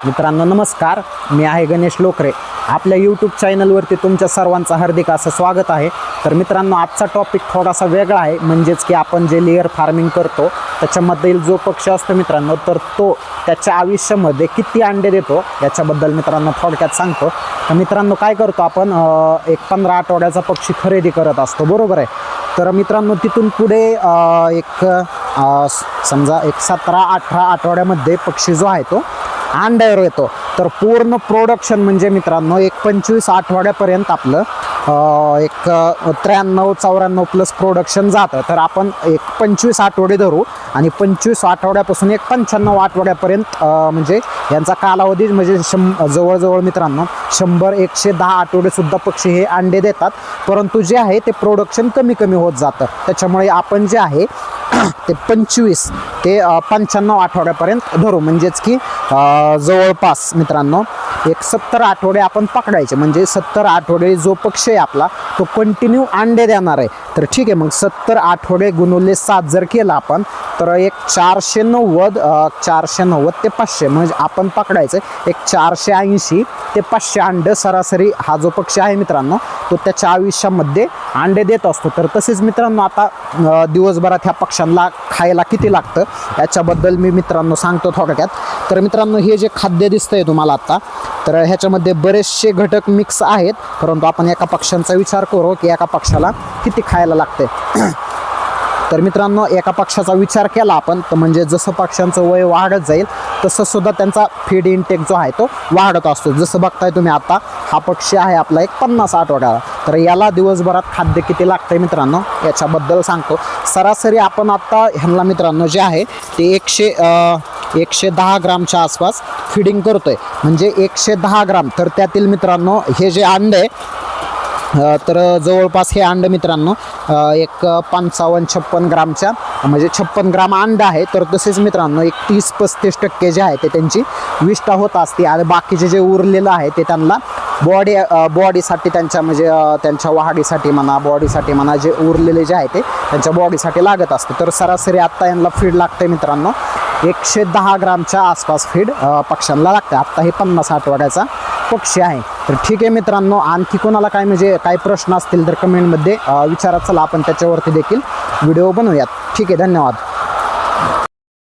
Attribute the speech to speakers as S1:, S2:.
S1: मित्रांनो नमस्कार. मी आहे गणेश लोकरे. आपल्या यूट्यूब चॅनलवरती तुमच्या सर्वांचं हार्दिक असं स्वागत आहे. तर मित्रांनो आजचा टॉपिक थोडासा वेगळा आहे. म्हणजेच की आपण जे लेअर फार्मिंग करतो त्याच्यामधील जो पक्षी असतो मित्रांनो तर तो त्याच्या आयुष्यामध्ये किती अंडे देतो याच्याबद्दल मित्रांनो थोडक्यात सांगतो. तर मित्रांनो काय करतो आपण? एक पंधरा आठवड्याचा पक्षी खरेदी करत असतो. बरोबर आहे? तर मित्रांनो तिथून पुढे एक समजा एक सतरा अठरा आठवड्यामध्ये पक्षी जो आहे तो अंड्यावर येतो. तर पूर्ण प्रोडक्शन म्हणजे मित्रांनो एक पंचवीस आठवड्यापर्यंत आपलं एक त्र्याण्णव चौऱ्याण्णव प्लस प्रोडक्शन जातं. तर आपण एक पंचवीस आठवडे धरू आणि पंचवीस आठवड्यापासून एक पंच्याण्णव आठवड्यापर्यंत म्हणजे यांचा कालावधी म्हणजे शं जवळजवळ मित्रांनो शंभर एकशे दहा आठवडेसुद्धा पक्षी हे अंडे देतात. परंतु जे आहे ते प्रोडक्शन कमी कमी होत जातं. त्याच्यामुळे आपण जे आहे ते पंचवीस ते पंच्याण्णव आठवड्यापर्यंत धरू. म्हणजेच की जवळपास मित्रांनो एक सत्तर आठवडे आपण पकडायचे. म्हणजे सत्तर आठवडे जो पक्ष आहे आपला तो कंटिन्यू अंडे देणार आहे. तर ठीक आहे मग सत्तर आठवडे गुणवले सात जर केला आपण तर एक चारशे नव्वद चारशे नव्वद ते पाचशे म्हणजे आपण पकडायचं एक चारशे ऐंशी ते पाचशे अंडे सरासरी हा जो पक्षी आहे मित्रांनो तो त्याच्या आयुष्यामध्ये अंडे देत असतो. तर तसेच मित्रांनो आता दिवसभरात ह्या पक्ष्यांना खायला किती लागतं याच्याबद्दल मी मित्रांनो सांगतो थोडक्यात. तर मित्रांनो हे जे खाद्य दिसतंय तुम्हाला आता तर ह्याच्यामध्ये बरेचसे घटक मिक्स आहेत. परंतु आपण एका पक्षांचा विचार करू की एका पक्षाला किती खायला लागते. तर मित्रांनो एका पक्षाचा विचार केला आपण तर म्हणजे जसं पक्ष्यांचं वय वाढत जाईल तसं सुद्धा त्यांचा फीड इनटेक जो आहे तो वाढत असतो. जसं बघताय तुम्ही आता हा पक्षी आहे आपला एक पन्नास आठवड्याला. तर याला दिवसभरात खाद्य किती लागतंय मित्रांनो याच्याबद्दल सांगतो. सरासरी आपण आत्ता ह्यांना मित्रांनो जे आहे ते एकशे एकशे दहा ग्रामच्या आसपास फिडिंग करतोय. म्हणजे एकशे दहा ग्राम. तर त्यातील मित्रांनो हे जे अंडे तर जवळपास हे अंड मित्रांनो एक पंचावन्न छप्पन ग्रामच्या म्हणजे छप्पन ग्राम अंड आहे तर तसेच मित्रांनो एक तीस पस्तीस टक्के जे आहे ते त्यांची विष्ठा होत असते. आणि बाकीचे जे उरलेलं आहे ते त्यांना बॉडी बॉडीसाठी त्यांच्या म्हणजे त्यांच्या वाढीसाठी म्हणा बॉडीसाठी म्हणा जे उरलेले जे आहे ते त्यांच्या बॉडीसाठी लागत असतं. तर सरासरी आत्ता यांना फीड लागते मित्रांनो. एकशे दहा ग्रामच्या आसपास फीड पक्ष्यांना लागते. आत्ता हे पन्नास आठवड्याचा पक्षी आहे. तर ठीक आहे मित्रांनो आणखी कोणाला काय म्हणजे काय प्रश्न असतील तर कमेंटमध्ये विचारात विचारा. चला आपण त्याच्यावरती देखील व्हिडिओ बनवूयात. ठीक आहे धन्यवाद.